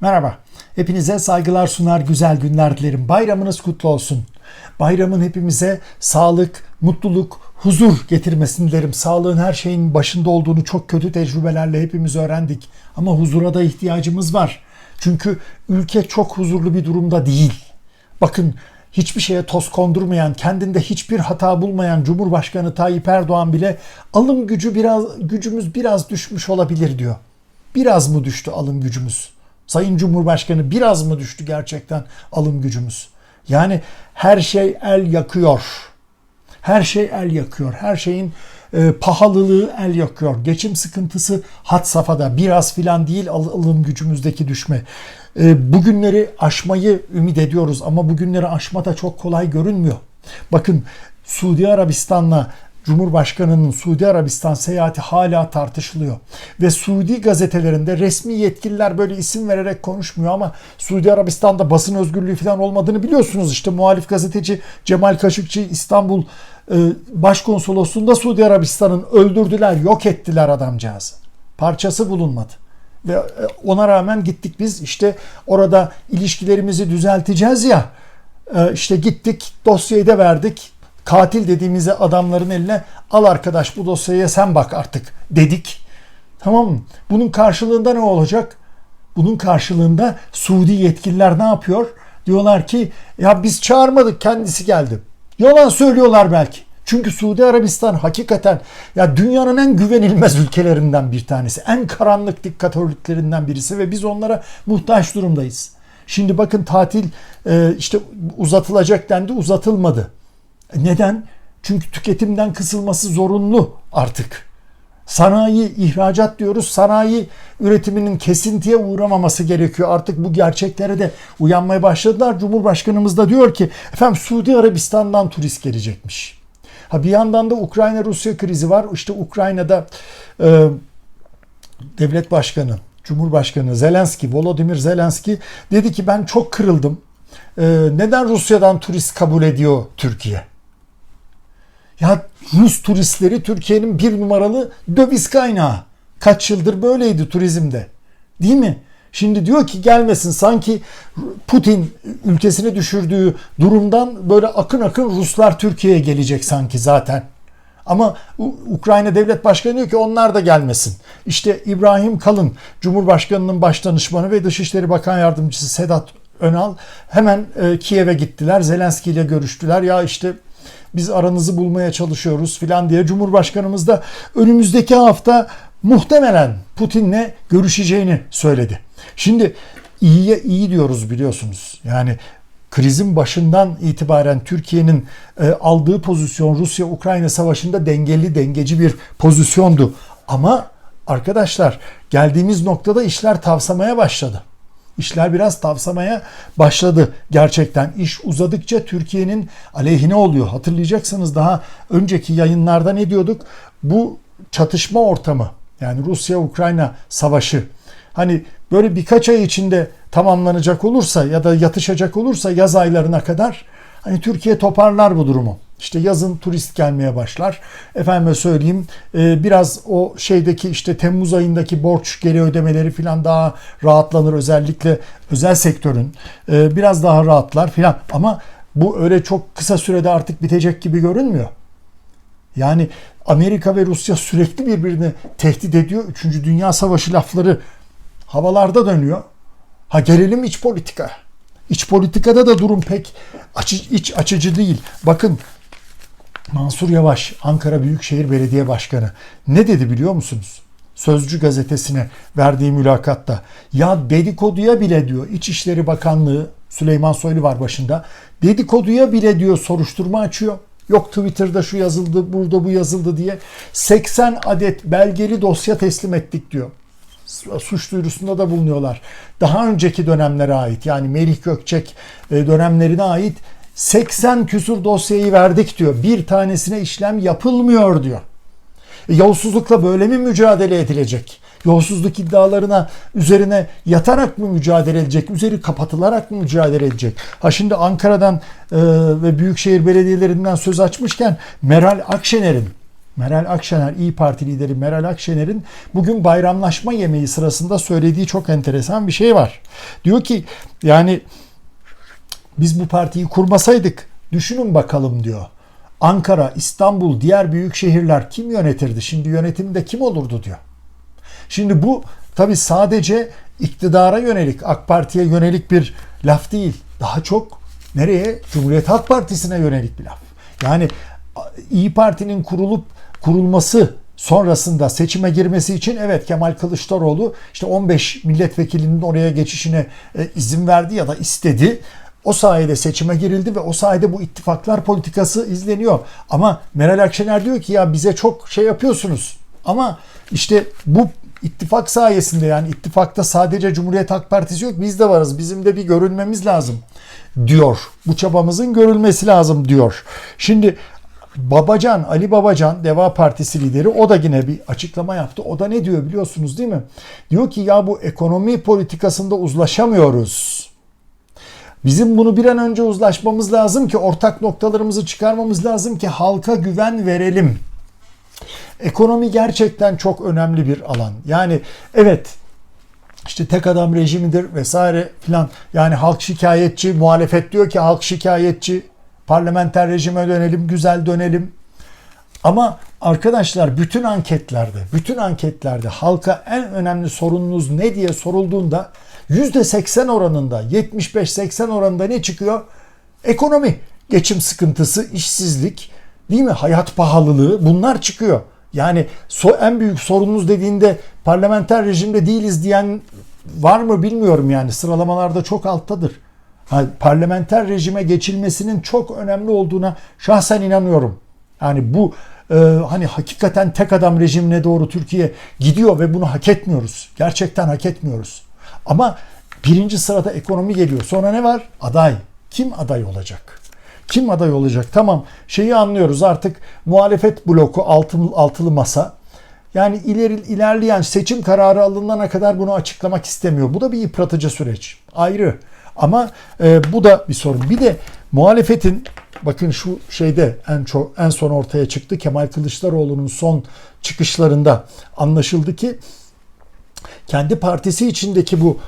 Merhaba. Hepinize saygılar sunar, güzel günler dilerim. Bayramınız kutlu olsun. Bayramın hepimize sağlık, mutluluk, huzur getirmesini dilerim. Sağlığın her şeyin başında olduğunu çok kötü tecrübelerle hepimiz öğrendik. Ama huzura da ihtiyacımız var. Çünkü ülke çok huzurlu bir durumda değil. Bakın hiçbir şeye toz kondurmayan, kendinde hiçbir hata bulmayan Cumhurbaşkanı Tayyip Erdoğan bile alım gücü biraz gücümüz biraz düşmüş olabilir diyor. Biraz mı düştü alım gücümüz? Sayın Cumhurbaşkanı biraz mı düştü gerçekten alım gücümüz? Yani her şey el yakıyor. Her şey el yakıyor. Her şeyin e, pahalılığı el yakıyor. Geçim sıkıntısı hat safhada. Biraz filan değil al- alım gücümüzdeki düşme. E, bugünleri aşmayı ümit ediyoruz ama bugünleri aşma da çok kolay görünmüyor. Bakın Suudi Arabistan'la Cumhurbaşkanının Suudi Arabistan seyahati hala tartışılıyor. Ve Suudi gazetelerinde resmi yetkililer böyle isim vererek konuşmuyor ama Suudi Arabistan'da basın özgürlüğü falan olmadığını biliyorsunuz. İşte muhalif gazeteci Cemal Kaşıkçı İstanbul e, Başkonsolosluğunda Suudi Arabistan'ın öldürdüler, yok ettiler adamcağızı. Parçası bulunmadı. Ve e, ona rağmen gittik biz işte orada ilişkilerimizi düzelteceğiz ya. E, işte gittik dosyayı da verdik katil dediğimize adamların eline al arkadaş bu dosyaya sen bak artık dedik. Tamam mı? Bunun karşılığında ne olacak? Bunun karşılığında Suudi yetkililer ne yapıyor? Diyorlar ki ya biz çağırmadık kendisi geldi. Yalan söylüyorlar belki. Çünkü Suudi Arabistan hakikaten ya dünyanın en güvenilmez ülkelerinden bir tanesi. En karanlık diktatörlüklerinden birisi ve biz onlara muhtaç durumdayız. Şimdi bakın tatil e, işte uzatılacak dendi uzatılmadı. Neden? Çünkü tüketimden kısılması zorunlu artık. Sanayi, ihracat diyoruz. Sanayi üretiminin kesintiye uğramaması gerekiyor. Artık bu gerçeklere de uyanmaya başladılar. Cumhurbaşkanımız da diyor ki efendim Suudi Arabistan'dan turist gelecekmiş. Ha bir yandan da Ukrayna-Rusya krizi var. İşte Ukrayna'da e, devlet başkanı, Cumhurbaşkanı Zelenski, Volodymyr Zelenski dedi ki ben çok kırıldım. E, neden Rusya'dan turist kabul ediyor Türkiye? Ya Rus turistleri Türkiye'nin bir numaralı döviz kaynağı. Kaç yıldır böyleydi turizmde. Değil mi? Şimdi diyor ki gelmesin sanki Putin ülkesini düşürdüğü durumdan böyle akın akın Ruslar Türkiye'ye gelecek sanki zaten. Ama Ukrayna Devlet Başkanı diyor ki onlar da gelmesin. İşte İbrahim Kalın Cumhurbaşkanının başdanışmanı ve Dışişleri Bakan Yardımcısı Sedat Önal hemen Kiev'e gittiler. Zelenski ile görüştüler. Ya işte biz aranızı bulmaya çalışıyoruz filan diye Cumhurbaşkanımız da önümüzdeki hafta muhtemelen Putin'le görüşeceğini söyledi. Şimdi iyiye iyi diyoruz biliyorsunuz. Yani krizin başından itibaren Türkiye'nin e, aldığı pozisyon Rusya-Ukrayna savaşında dengeli dengeci bir pozisyondu. Ama arkadaşlar geldiğimiz noktada işler tavsamaya başladı. İşler biraz tavsamaya başladı gerçekten. İş uzadıkça Türkiye'nin aleyhine oluyor. Hatırlayacaksınız daha önceki yayınlarda ne diyorduk? Bu çatışma ortamı yani Rusya-Ukrayna savaşı hani böyle birkaç ay içinde tamamlanacak olursa ya da yatışacak olursa yaz aylarına kadar hani Türkiye toparlar bu durumu. İşte yazın turist gelmeye başlar. Efendime söyleyeyim biraz o şeydeki işte Temmuz ayındaki borç geri ödemeleri falan daha rahatlanır. Özellikle özel sektörün biraz daha rahatlar falan. Ama bu öyle çok kısa sürede artık bitecek gibi görünmüyor. Yani Amerika ve Rusya sürekli birbirini tehdit ediyor. Üçüncü Dünya Savaşı lafları havalarda dönüyor. Ha gelelim iç politika. İç politikada da durum pek açı, iç açıcı değil. Bakın Mansur Yavaş, Ankara Büyükşehir Belediye Başkanı ne dedi biliyor musunuz? Sözcü gazetesine verdiği mülakatta ya dedikoduya bile diyor İçişleri Bakanlığı Süleyman Soylu var başında dedikoduya bile diyor soruşturma açıyor. Yok Twitter'da şu yazıldı, burada bu yazıldı diye 80 adet belgeli dosya teslim ettik diyor. Suç duyurusunda da bulunuyorlar. Daha önceki dönemlere ait yani Melih Gökçek dönemlerine ait 80 küsur dosyayı verdik diyor. Bir tanesine işlem yapılmıyor diyor. E, yolsuzlukla böyle mi mücadele edilecek? Yolsuzluk iddialarına üzerine yatarak mı mücadele edecek? Üzeri kapatılarak mı mücadele edecek? Ha şimdi Ankara'dan e, ve büyükşehir belediyelerinden söz açmışken Meral Akşener'in Meral Akşener, İyi Parti lideri Meral Akşener'in bugün bayramlaşma yemeği sırasında söylediği çok enteresan bir şey var. Diyor ki yani biz bu partiyi kurmasaydık düşünün bakalım diyor. Ankara, İstanbul, diğer büyük şehirler kim yönetirdi? Şimdi yönetimde kim olurdu diyor. Şimdi bu tabi sadece iktidara yönelik, AK Parti'ye yönelik bir laf değil. Daha çok nereye? Cumhuriyet Halk Partisi'ne yönelik bir laf. Yani İyi Parti'nin kurulup kurulması sonrasında seçime girmesi için evet Kemal Kılıçdaroğlu işte 15 milletvekilinin oraya geçişine e, izin verdi ya da istedi. O sayede seçime girildi ve o sayede bu ittifaklar politikası izleniyor. Ama Meral Akşener diyor ki ya bize çok şey yapıyorsunuz. Ama işte bu ittifak sayesinde yani ittifakta sadece Cumhuriyet Halk Partisi yok biz de varız. Bizim de bir görünmemiz lazım diyor. Bu çabamızın görülmesi lazım diyor. Şimdi Babacan, Ali Babacan Deva Partisi lideri o da yine bir açıklama yaptı. O da ne diyor biliyorsunuz değil mi? Diyor ki ya bu ekonomi politikasında uzlaşamıyoruz. Bizim bunu bir an önce uzlaşmamız lazım ki ortak noktalarımızı çıkarmamız lazım ki halka güven verelim. Ekonomi gerçekten çok önemli bir alan. Yani evet işte tek adam rejimidir vesaire filan. Yani halk şikayetçi, muhalefet diyor ki halk şikayetçi, parlamenter rejime dönelim, güzel dönelim. Ama arkadaşlar bütün anketlerde, bütün anketlerde halka en önemli sorununuz ne diye sorulduğunda %80 oranında, 75-80 oranında ne çıkıyor? Ekonomi, geçim sıkıntısı, işsizlik, değil mi? Hayat pahalılığı bunlar çıkıyor. Yani so en büyük sorunumuz dediğinde parlamenter rejimde değiliz diyen var mı bilmiyorum yani sıralamalarda çok alttadır. Yani parlamenter rejime geçilmesinin çok önemli olduğuna şahsen inanıyorum. Yani bu e, hani hakikaten tek adam rejimine doğru Türkiye gidiyor ve bunu hak etmiyoruz. Gerçekten hak etmiyoruz. Ama birinci sırada ekonomi geliyor. Sonra ne var? Aday. Kim aday olacak? Kim aday olacak? Tamam şeyi anlıyoruz artık muhalefet bloku altılı, altılı masa. Yani ileri, ilerleyen seçim kararı alınana kadar bunu açıklamak istemiyor. Bu da bir yıpratıcı süreç. Ayrı. Ama e, bu da bir sorun. Bir de muhalefetin bakın şu şeyde en çok en son ortaya çıktı. Kemal Kılıçdaroğlu'nun son çıkışlarında anlaşıldı ki kendi partisi içindeki bu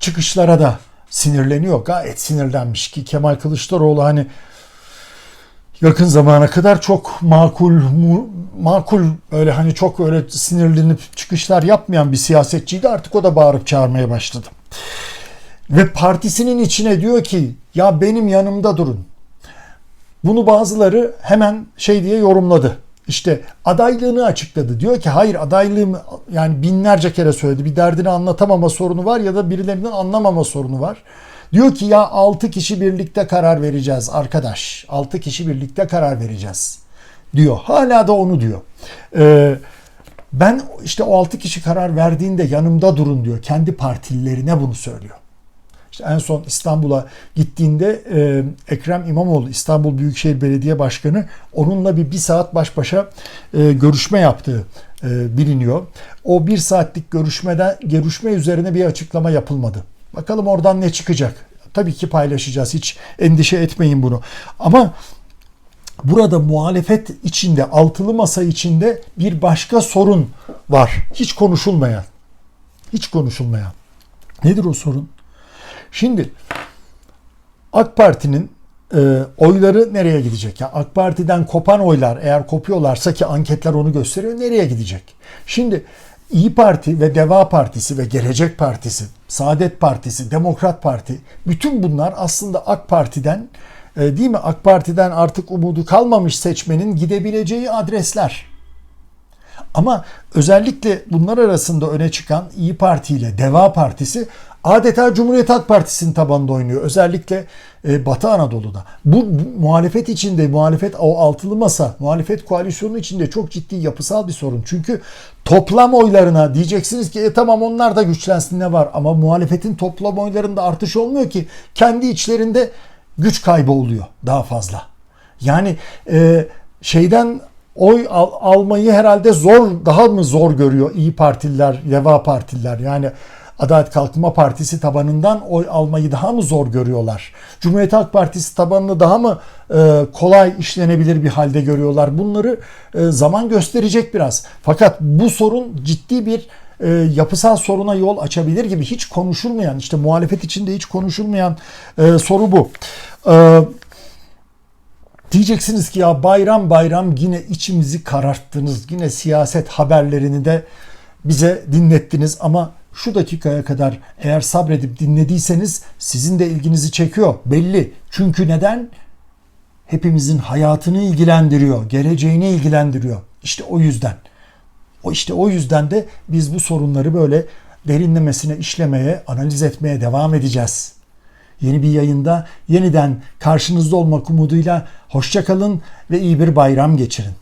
çıkışlara da sinirleniyor. Gayet sinirlenmiş ki Kemal Kılıçdaroğlu hani yakın zamana kadar çok makul mu, makul öyle hani çok öyle sinirlenip çıkışlar yapmayan bir siyasetçiydi. Artık o da bağırıp çağırmaya başladı. Ve partisinin içine diyor ki ya benim yanımda durun. Bunu bazıları hemen şey diye yorumladı. İşte adaylığını açıkladı. Diyor ki hayır adaylığım yani binlerce kere söyledi. Bir derdini anlatamama sorunu var ya da birilerinden anlamama sorunu var. Diyor ki ya 6 kişi birlikte karar vereceğiz arkadaş. 6 kişi birlikte karar vereceğiz diyor. Hala da onu diyor. Ee, ben işte o 6 kişi karar verdiğinde yanımda durun diyor. Kendi partililerine bunu söylüyor. İşte en son İstanbul'a gittiğinde e, Ekrem İmamoğlu İstanbul Büyükşehir Belediye Başkanı onunla bir bir saat baş başa e, görüşme yaptığı e, biliniyor. O bir saatlik görüşmeden görüşme üzerine bir açıklama yapılmadı. Bakalım oradan ne çıkacak. Tabii ki paylaşacağız. Hiç endişe etmeyin bunu. Ama burada muhalefet içinde, altılı masa içinde bir başka sorun var. Hiç konuşulmayan. Hiç konuşulmayan. Nedir o sorun? Şimdi AK Parti'nin e, oyları nereye gidecek? Yani AK Parti'den kopan oylar eğer kopuyorlarsa ki anketler onu gösteriyor nereye gidecek? Şimdi İyi Parti ve Deva Partisi ve Gelecek Partisi, Saadet Partisi, Demokrat Parti bütün bunlar aslında AK Parti'den e, değil mi? AK Parti'den artık umudu kalmamış seçmenin gidebileceği adresler. Ama özellikle bunlar arasında öne çıkan İyi Parti ile Deva Partisi adeta Cumhuriyet Halk Partisi'nin tabanında oynuyor. Özellikle e, Batı Anadolu'da. Bu, bu muhalefet içinde, muhalefet o altılı masa, muhalefet koalisyonu içinde çok ciddi yapısal bir sorun. Çünkü toplam oylarına diyeceksiniz ki e, tamam onlar da güçlensin ne var ama muhalefetin toplam oylarında artış olmuyor ki kendi içlerinde güç kaybı oluyor daha fazla. Yani e, şeyden oy al, almayı herhalde zor daha mı zor görüyor İyi Partililer, Deva Partililer. Yani Adalet Kalkınma Partisi tabanından oy almayı daha mı zor görüyorlar? Cumhuriyet Halk Partisi tabanını daha mı e, kolay işlenebilir bir halde görüyorlar? Bunları e, zaman gösterecek biraz. Fakat bu sorun ciddi bir e, yapısal soruna yol açabilir gibi hiç konuşulmayan işte muhalefet içinde hiç konuşulmayan e, soru bu. E, diyeceksiniz ki ya bayram bayram yine içimizi kararttınız. Yine siyaset haberlerini de bize dinlettiniz ama şu dakikaya kadar eğer sabredip dinlediyseniz sizin de ilginizi çekiyor belli. Çünkü neden? Hepimizin hayatını ilgilendiriyor, geleceğini ilgilendiriyor. İşte o yüzden. O işte o yüzden de biz bu sorunları böyle derinlemesine işlemeye, analiz etmeye devam edeceğiz. Yeni bir yayında yeniden karşınızda olmak umuduyla hoşça kalın ve iyi bir bayram geçirin.